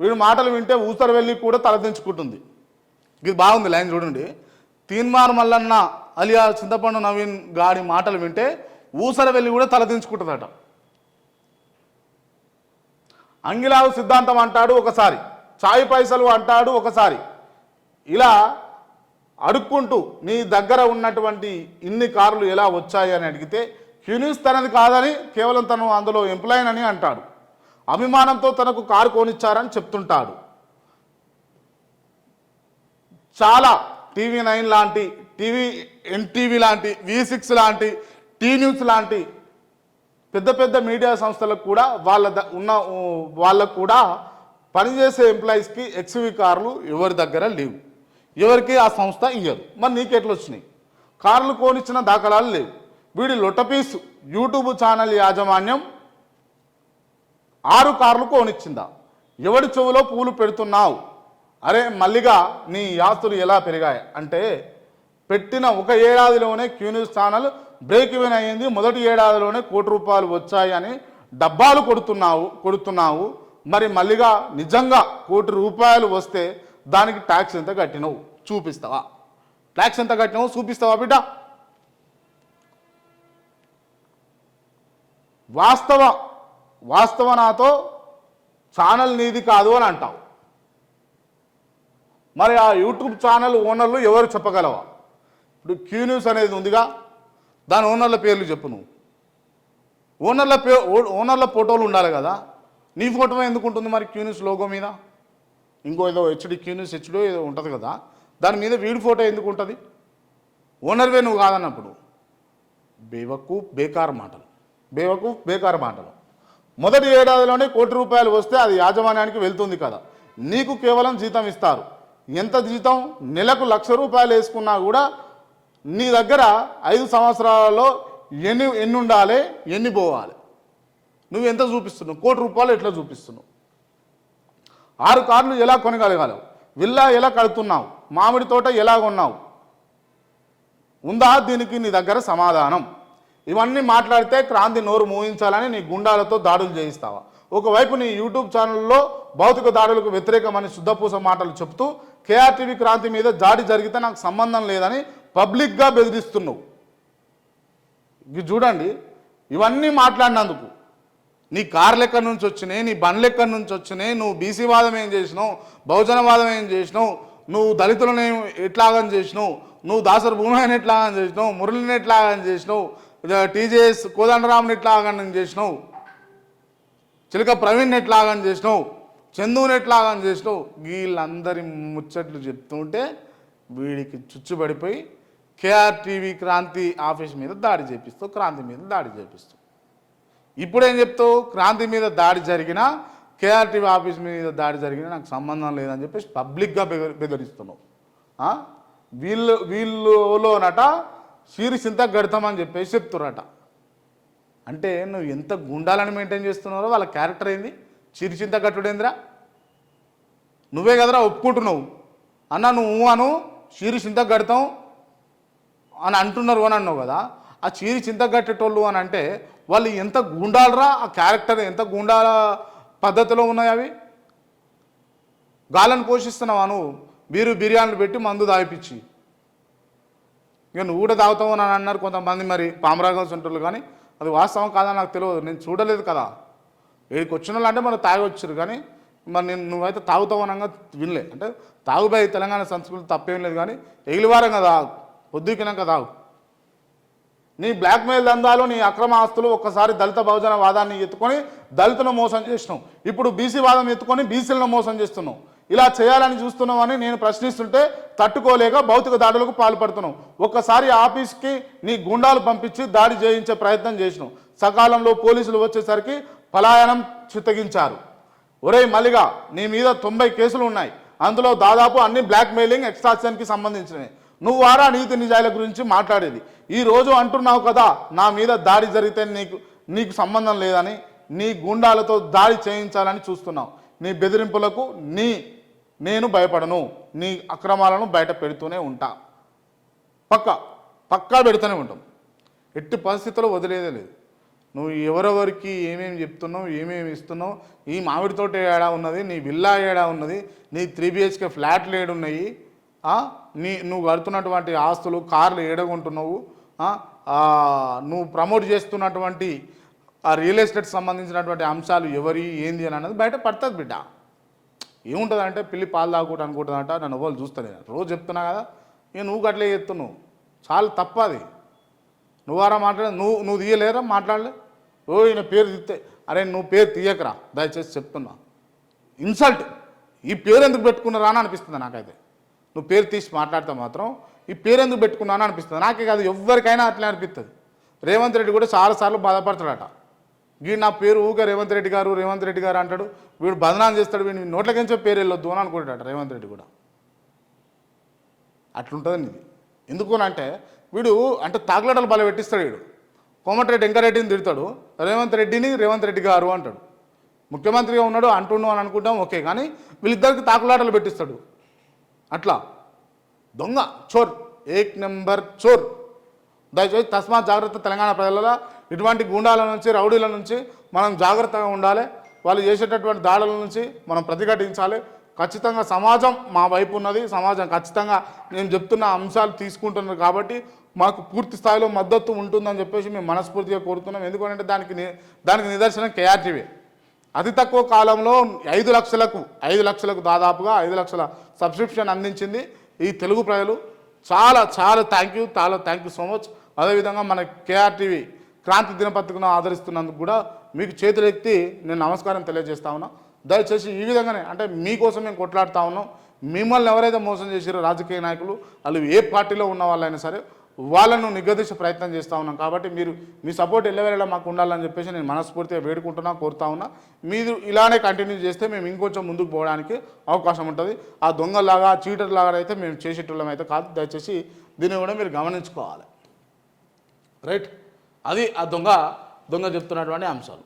వీడి మాటలు వింటే ఊసర వెళ్ళి కూడా తలదించుకుంటుంది ఇది బాగుంది లైన్ చూడండి. తీన్మార్ మల్లన్న అలియా చింతపండు నవీన్ గాడి మాటలు వింటే ఊసర వెళ్ళి కూడా తలదించుకుంటుందట అంగిలావు సిద్ధాంతం అంటాడు ఒకసారి. చాయ్ పైసలు అంటాడు ఒకసారి. ఇలా అడుక్కుంటూ నీ దగ్గర ఉన్నటువంటి ఇన్ని కార్లు ఎలా వచ్చాయి అని అడిగితే హ్యూనిస్ తనది కాదని కేవలం తను అందులో ఎంప్లాయ్ అని అంటాడు. అభిమానంతో తనకు కారు కొనిచ్చారని చెప్తుంటాడు. చాలా టీవీ నైన్ లాంటి టీవీ ఎన్టీవీ లాంటి వి సిక్స్ లాంటి టీ న్యూస్ లాంటి పెద్ద పెద్ద మీడియా సంస్థలకు కూడా వాళ్ళ ద- ఉన్న వాళ్ళకు కూడా పనిచేసే ఎంప్లాయీస్కి ఎక్స్వి కార్లు ఎవరి దగ్గర లేవు. ఎవరికి ఆ సంస్థ ఇయ్యదు. మరి నీకెట్లు వచ్చినాయి? కార్లు కోనిచ్చిన దాఖలాలు లేవు. వీడి లొటపీసు యూట్యూబ్ ఛానల్ యాజమాన్యం ఆరు కార్లు కోనిచ్చిందా. ఎవడి చెవులో పూలు పెడుతున్నావు? అరే మల్లిగా నీ ఆస్తులు ఎలా పెరిగాయి? అంటే పెట్టిన ఒక ఏడాదిలోనే Q news channel break even అయ్యింది. మొదటి ఏడాదిలోనే కోటి రూపాయలు వచ్చాయి అని డబ్బాలు కొడుతున్నావు కొడుతున్నావు. మరి మల్లిగా నిజంగా కోటి రూపాయలు వస్తే దానికి ట్యాక్స్ ఎంత కట్టినవు? చూపిస్తావా? ట్యాక్స్ ఎంత కట్టినావు? చూపిస్తావా బిడ్డ? వాస్తవ వాస్తవ నాతో ఛానల్ నీది కాదు అని అంటావు. మరి ఆ యూట్యూబ్ ఛానల్ ఓనర్లు ఎవరు చెప్పగలవా? ఇప్పుడు క్యూ న్యూస్ అనేది ఉందిగా దాని ఓనర్ల పేర్లు చెప్పు నువ్వు. ఓనర్ల పే ఓ- ఓనర్ల ఫోటోలు ఉండాలి కదా. నీ ఫోటో ఎందుకు ఉంటుంది మరి క్యూ న్యూస్ లోగో మీద? ఇంకో ఏదో హెచ్డి క్యూ న్యూస్ హెచ్డి ఏదో ఉంటుంది కదా. దాని మీద వీడి ఫోటో ఎందుకు ఉంటుంది? ఓనర్వే నువ్వు కాదన్నప్పుడు. బేవకు బేకార్ మాటలు. బేవకు బేకార్ మాటలు. మొదటి ఏడాదిలోనే కోటి రూపాయలు వస్తే అది యాజమాన్యానికి వెళ్తుంది కదా. నీకు కేవలం జీతం ఇస్తారు. ఎంత జీతం? నెలకు లక్ష రూపాయలు వేసుకున్నా కూడా నీ దగ్గర ఐదు సంవత్సరాలలో ఎన్ని ఎన్ని ఉండాలి? ఎన్ని పోవాలి? నువ్వు ఎంత చూపిస్తున్నావు? కోటి రూపాయలు ఎట్లా చూపిస్తున్నావు? ఆరు కార్లు ఎలా కొనగలగలవు విల్లా ఎలా కడుతున్నావు? మామిడి తోట ఎలా కొన్నావు? ఉందా దీనికి నీ దగ్గర సమాధానం? ఇవన్నీ మాట్లాడితే క్రాంతి నోరు మూయించాలని నీ గుండాలతో దాడులు చేయిస్తావా? ఒకవైపు నీ యూట్యూబ్ ఛానల్లో భౌతిక దాడులకు వ్యతిరేకమని శుద్ధపూస మాటలు చెప్తూ కేఆర్టీవీ క్రాంతి మీద దాడి జరిగితే నాకు సంబంధం లేదని పబ్లిక్గా బెదిరిస్తున్నావు. ఇది చూడండి ఇవన్నీ మాట్లాడినందుకు నీ కార్లు ఎక్కడి నుంచి వచ్చినాయి నీ బండ్లు ఎక్కడి నుంచి వచ్చినాయి నువ్వు బీసీ వాదం ఏం చేసినావు బహుజనవాదం ఏం చేసినావు నువ్వు దళితులను ఎట్లాగని చేసినావు నువ్వు దాసరి భూమిని ఎట్లాగని చేసినావు మురళిని ఎట్లాగని చేసినావు టీజేఎస్ కోదండరాముని ఎట్లాగం చేసినావు? చిలక ప్రవీణ్ ఎట్లాగని చేసినావు? చందుని ఎట్లాగని చేసినావు? వీళ్ళందరి ముచ్చట్లు చెప్తుంటే వీడికి చుచ్చుబడిపోయి కేఆర్టీవీ క్రాంతి ఆఫీస్ మీద దాడి చేపిస్తావు క్రాంతి మీద దాడి చేపిస్తావు ఇప్పుడేం చెప్తావు? క్రాంతి మీద దాడి జరిగినా కేఆర్టీవీ ఆఫీస్ మీద దాడి జరిగినా నాకు సంబంధం లేదని చెప్పేసి పబ్లిక్గా బెదిరిస్తున్నావు. వీళ్ళు వీళ్ళలోనట శీరిసింత గడతామని చెప్పేసి చెప్తున్నారట. అంటే నువ్వు ఎంత గుండాలని మెయింటైన్ చేస్తున్నారో వాళ్ళ క్యారెక్టర్ ఏంది? చిరిచింత కట్టుడేందిరా నువ్వే కదరా ఒప్పుకుంటున్నావు. అన్న నువ్వు అను చీరి చింత కడతాం అని అంటున్నారు అని అన్నావు కదా. ఆ చీరి చింత కట్టేటోళ్ళు అని అంటే వాళ్ళు ఎంత గుండాలరా? ఆ క్యారెక్టర్ ఎంత గుండాల పద్ధతిలో ఉన్నాయి అవి? గాలను పోషిస్తున్నావా నువ్వు? బీరు బిర్యానీలు పెట్టి మందు దాయిపించి. ఇక నువ్వు కూడా తాగుతావు అని అన్నారు కొంతమంది మరి పామరాగం సెంటర్లు కానీ. అది వాస్తవం కాదా నాకు తెలియదు. నేను చూడలేదు కదా. వీడికి వచ్చిన వాళ్ళు అంటే మనం తాగొచ్చారు కానీ మరి నేను నువ్వైతే తాగుతావు అనగా వినలే. అంటే తాగుబోయే తెలంగాణ సంస్కృతి తప్పేం లేదు కానీ ఎగిలివారం కదా. పొద్దుకినాక తాగు. నీ బ్లాక్మెయిల్ దందాలు నీ అక్రమ ఆస్తులు ఒక్కసారి దళిత బహుజన వాదాన్ని ఎత్తుకొని దళితులను మోసం చేసినావు. ఇప్పుడు బీసీ వాదం ఎత్తుకొని బీసీలను మోసం చేస్తున్నావు. ఇలా చేయాలని చూస్తున్నామని నేను ప్రశ్నిస్తుంటే తట్టుకోలేక భౌతిక దాడులకు పాల్పడుతున్నాం ఒక్కసారి ఆఫీస్కి నీ గుండాలు పంపించి దాడి చేయించే ప్రయత్నం చేసినాం సకాలంలో పోలీసులు వచ్చేసరికి పలాయనం చిత్తగించారు ఒరే మల్లిగా నీ మీద తొంభై కేసులు ఉన్నాయి. అందులో దాదాపు అన్ని బ్లాక్మెయిలింగ్ ఎక్స్ట్రాక్షన్కి సంబంధించినవి. నువ్వు వారా నీతి నిజాయిల గురించి మాట్లాడేది. ఈ రోజు అంటున్నావు కదా నా మీద దాడి జరిగితే నీకు నీకు సంబంధం లేదని నీ గుండాలతో దాడి చేయించాలని చూస్తున్నావు. నీ బెదిరింపులకు నీ నేను భయపడను నీ అక్రమాలను బయట పెడుతూనే ఉంటా. పక్క పక్కా పెడుతూనే ఉంటాం. ఎట్టి పరిస్థితుల్లో వదిలేదే లేదు. నువ్వు ఎవరెవరికి ఏమేమి చెప్తున్నావు ఏమేమి ఇస్తున్నావు ఈ మామిడి తోట ఏడా ఉన్నది నీ విల్లా ఏడా ఉన్నది నీ త్రీ బిహెచ్కే ఫ్లాట్లు ఏడున్నాయి నీ నువ్వు కడుతున్నటువంటి ఆస్తులు కార్లు ఏడగొంటున్నావు నువ్వు ప్రమోట్ చేస్తున్నటువంటి ఆ రియల్ ఎస్టేట్ సంబంధించినటువంటి అంశాలు ఎవరి ఏంది అని అన్నది బయట పడుతుంది బిడ్డ. ఏముంటుందంటే పిల్లి పాలు తాగుకుంటూ అనుకుంటుందంట నన్ను ఎవరు చూస్తాను రోజు చెప్తున్నా కదా నేను నువ్వు గట్లే చెప్తున్నావు చాలా తప్పది నువ్వారా మాట్లాడే నువ్వు నువ్వు తీయలేరా మాట్లాడలే? ఓ ఈయన పేరు తీస్తే అరే నువ్వు పేరు తీయకరా దయచేసి చెప్తున్నా. ఇన్సల్ట్. ఈ పేరు ఎందుకు పెట్టుకున్నారా అని అనిపిస్తుంది నాకైతే. నువ్వు పేరు తీసి మాట్లాడితే మాత్రం ఈ పేరు ఎందుకు పెట్టుకున్నాను అనిపిస్తుంది. నాకే కాదు ఎవరికైనా అట్లే అనిపిస్తుంది రేవంత్ రెడ్డి కూడా చాలాసార్లు బాధపడతాడట. వీడు నా పేరు ఊక రేవంత్ రెడ్డి గారు రేవంత్ రెడ్డి గారు అంటాడు. వీడు బదనాం చేస్తాడు వీడిని నోట్లకించే పేరు వెళ్ళొద్దు అని అనుకుంటాడు రేవంత్ రెడ్డి కూడా. అట్లుంటుందని ఇది. ఎందుకు అని అంటే వీడు అంటే తాగులాటలు బల పెట్టిస్తాడు వీడు. కోమటిరెడ్డి వెంకరెడ్డిని తిడతాడు. రేవంత్ రెడ్డిని రేవంత్ రెడ్డి గారు అంటాడు. ముఖ్యమంత్రిగా ఉన్నాడు అంటుండు అని అనుకుంటాం ఓకే. కానీ వీళ్ళిద్దరికి తాకులాటలు పెట్టిస్తాడు. అట్లా. దొంగ చోర్. ఏక్ నెంబర్ చోర్. దయచేసి తస్మాత్ జాగ్రత్త తెలంగాణ ప్రజలలో. ఇటువంటి గుండాల నుంచి రౌడీల నుంచి మనం జాగ్రత్తగా ఉండాలి. వాళ్ళు చేసేటటువంటి దాడుల నుంచి మనం ప్రతిఘటించాలి. ఖచ్చితంగా సమాజం మా వైపు ఉన్నది. సమాజం ఖచ్చితంగా నేను చెప్తున్న అంశాలు తీసుకుంటున్నారు కాబట్టి మాకు పూర్తి స్థాయిలో మద్దతు ఉంటుందని చెప్పేసి మేము మనస్ఫూర్తిగా కోరుతున్నాం. ఎందుకంటే దానికి దానికి నిదర్శనం కేఆర్టీవీ అతి తక్కువ కాలంలో ఐదు లక్షలకు ఐదు లక్షలకు దాదాపుగా ఐదు లక్షల సబ్స్క్రిప్షన్ అందించింది ఈ తెలుగు ప్రజలు. చాలా చాలా థ్యాంక్ యూ. చాలా థ్యాంక్ యూ సో మచ్. అదేవిధంగా మన కేఆర్టీవీ క్రాంతి దినపత్రికను ఆదరిస్తున్నందుకు కూడా మీకు చేతులెత్తి నేను నమస్కారం తెలియజేస్తా ఉన్నా. దయచేసి ఈ విధంగానే అంటే మీకోసం మేము కొట్లాడుతా ఉన్నాం. మిమ్మల్ని ఎవరైతే మోసం చేసారో రాజకీయ నాయకులు వాళ్ళు ఏ పార్టీలో ఉన్న వాళ్ళైనా సరే వాళ్ళను నిగదీసే ప్రయత్నం చేస్తూ ఉన్నాం. కాబట్టి మీరు మీ సపోర్ట్ ఎల్లవేళలా మాకు ఉండాలని చెప్పేసి నేను మనస్ఫూర్తిగా వేడుకుంటున్నా కోరుతా ఉన్నా. మీరు ఇలానే కంటిన్యూ చేస్తే మేము ఇంకొంచెం ముందుకు పోవడానికి అవకాశం ఉంటుంది. ఆ దొంగలాగా చీటర్లాగా అయితే మేము చేసేటోళ్ళం అయితే కాదు. దయచేసి దీన్ని కూడా మీరు గమనించుకోవాలి. రైట్? అది ఆ దొంగ దొంగ చెప్తున్నటువంటి అంశాలు.